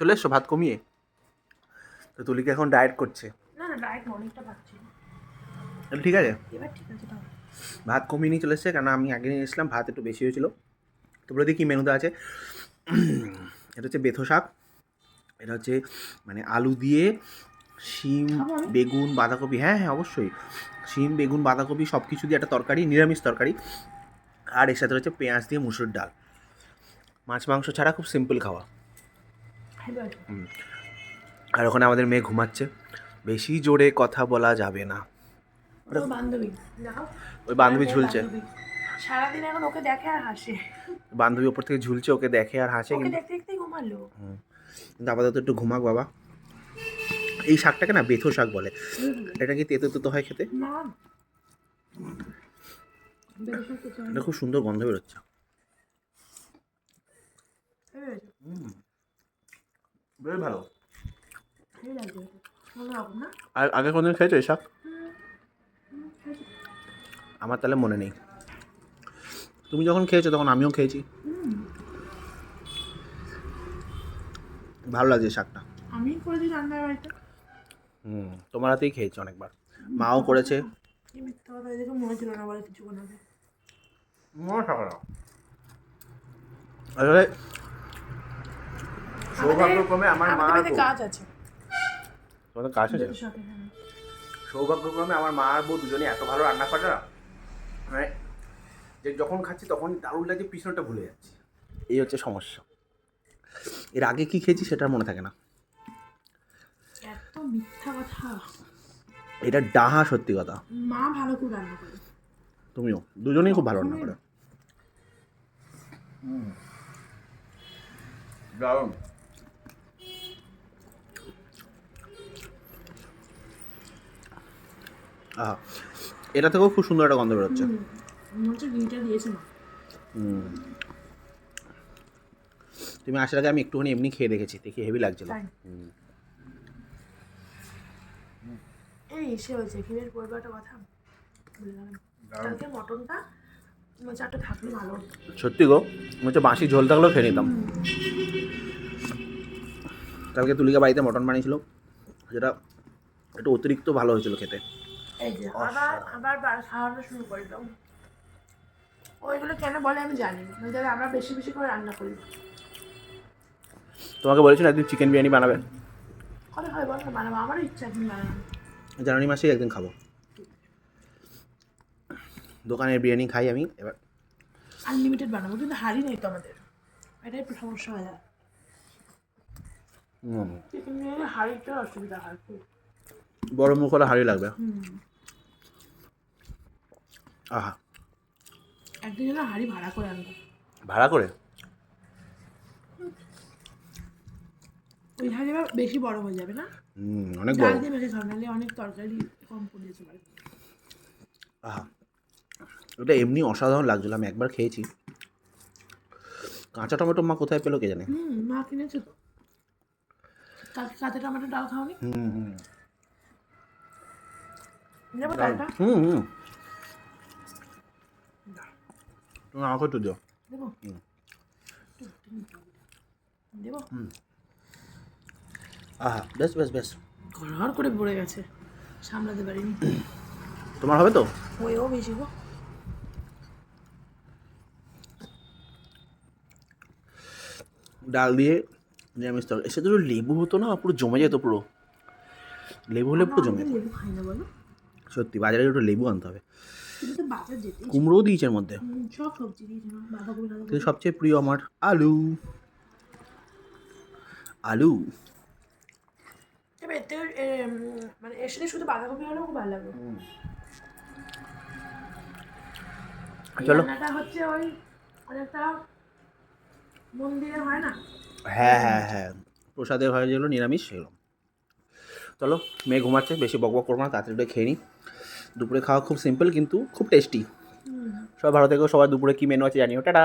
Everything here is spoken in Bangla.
চলে এসছো ভাত কমিয়ে। তো তুলিকে এখন ডায়েট করছে। না না ডায়েট অনেকটা পাচ্ছি ঠিক আছে। এবার ঠিক আছে ভাত কমিয়ে নিয়ে চলে এসছে কারণ আমি আগে নিয়ে এসেছিলাম ভাত একটু বেশি হয়েছিল। তো বলে দেখি মেনুতে আছে। এটা হচ্ছে বেথো শাক এটা হচ্ছে মানে আলু দিয়ে শিম বেগুন বাঁধাকপি হ্যাঁ হ্যাঁ অবশ্যই। শিম বেগুন বাঁধাকপি সব কিছু দিয়ে একটা তরকারি নিরামিষ তরকারি। আর এর সাথে হচ্ছে পেঁয়াজ দিয়ে মুসুর ডাল। মাছ মাংস ছাড়া খুব সিম্পল খাওয়া। আর ওখানে আমাদের মেয়ে ঘুমাচ্ছে। বেশি জোরে কথা বলা যাবে না। বান্ধবী। ওই বান্ধবী ঝুলছে। সারাদিন এখন ওকে দেখে আর হাসে। বান্ধবী ওপর থেকে ঝুলছে ওকে দেখে আর হাসে কিন্তু দেখতে দেখতেই ঘুমালো। কিন্তু আপাতত একটু ঘুমাক বাবা। এই শাকটাকে না বেথো শাক বলে। এটা কি তেতো তেতো হয় খেতে। এটা খুব সুন্দর গন্ধ বেরোচ্ছে হেভি হয়েছে, বেশ ভালো না আর আগে কোনদিন খেয়েছো এই শাক? আমার তাহলে মনে নেই। তুমি যখন খেয়েছো তখন আমিও খেয়েছি। ভালো লাগছে শাকটা। আমিই করেছি রান্নার বাড়িতে। হুম তোমার হাতেই খেয়েছি অনেকবার। মাও করেছে। মিথ্যা কথা এদিকে মনে ছিল না বলে কিছুক্ষণ আগে আসলে সৌভাগ্যক্রমে আমার মা কাজ আছে। তোমাদের কাজ আছে হ্যাঁ। সৌভাগ্যক্রমে আমার মা আর বউ দুজনে এত ভালো রান্না করে না মানে যে যখন খাচ্ছি তখন দারুণ লাগে পিছনটা ভুলে যাচ্ছি। এই হচ্ছে সমস্যা। এর আগে কি খেয়েছি সেটা আর মনে থাকে না। এত মিথ্যা কথা। এটা ডাহা সত্যি কথা। মা ভালো করে রান্না করে। তুমিও। দুজনেই খুব ভালো রান্না করে। দারুণ। আহা। এটা থেকেও খুব সুন্দর একটা গন্ধ বেরোচ্ছে। মনে তুমি আসার আগে আমি একটুখানি এমনি খেয়ে দেখেছি দেখি হেভি লাগছিল। এই এসে হয়েছে পড়বে একটা কথা। কালকে মটনটা চারটে থাকলে ভালো সত্যি গো মনে হচ্ছে বাঁশি ঝোল থাকলেও খেয়ে নিতাম। কালকে তুলিকা বাড়িতে মটন বানিয়েছিল যেটা একটু অতিরিক্ত ভালো হয়েছিল খেতে। এই যে আবার আবার খাওয়ানো শুরু করে দাও। ওইগুলো কেন বলে আমি জানি যাতে আমরা বেশি বেশি করে রান্না করি। তোমাকে বলেছি না একদিন চিকেন বিরিয়ানি বানাবে? কবে বল না বানাবো আমারও ইচ্ছা একদিন বানানো জানুয়ারি মাসেই একদিন খাব। দোকানের বিরিয়ানি খাই আমি এবার। আনলিমিটেড বানাবো কিন্তু হারি নেই তো আমাদের। এটাই সমস্যা হয়। চিকেন বিরিয়ানি হাড়িটা অসুবিধা হয় বড় মুখ হলে হাড়ি লাগবে। হুম। আহা। একদিন যেন হাড়ি ভাড়া করে আনব। ভাড়া করে? ওই হাড়ি বেশি বড় হয়ে যাবে না? হুম, অনেক বড়। দিয়ে মেখে খাও নাহলে অনেক তরকারি কম পড়েছে বাড়ি আহা। ওটা এমনি অসাধারণ লাগছিল আমি একবার খেয়েছি। কাঁচা টমেটো মা কোথায় পেল কে জানে? হুম মা কিনেছে তো। কালকে কাঁচা টমেটো ডাল খাওনি? হুম হুম। হুম হুম। তুমি আমাকে একটু দিও আহা বেশ বেশ বেশ ঘর করে পড়ে গেছে সামলাতে পারিনি তোমার হবে তো ওইও বেশি গো ডাল দিয়ে নিরামিষ তরকারি এসে তো লেবু হতো না পুরো জমে যেত পুরো লেবু হলে পুরো জমে যেত সত্যি বাজারে একটু লেবু আনতে হবে কুমড়োও দিয়েছে এর মধ্যে। সব সবজি দিয়েছে সবচেয়ে প্রিয় আমার আলু। আলু। এতে মানে এর সাথে শুধু বাঁধাকপি হলেও খুব ভালো লাগবে। চলো। হচ্ছে ওই অনেকটা মন্দিরে হয় না? হ্যাঁ হ্যাঁ হ্যাঁ। প্রসাদের হয় যেগুলো নিরামিষ সেগুলো। চলো মেয়ে ঘুমাচ্ছে বেশি বক বক করব না তাড়াতাড়ি খেয়ে নিই দুপুরে খাওয়া খুব সিম্পল কিন্তু খুব টেস্টি সবাই ভালো থেকো সবাই দুপুরে কী মেনু আছে জানিও। টাটা!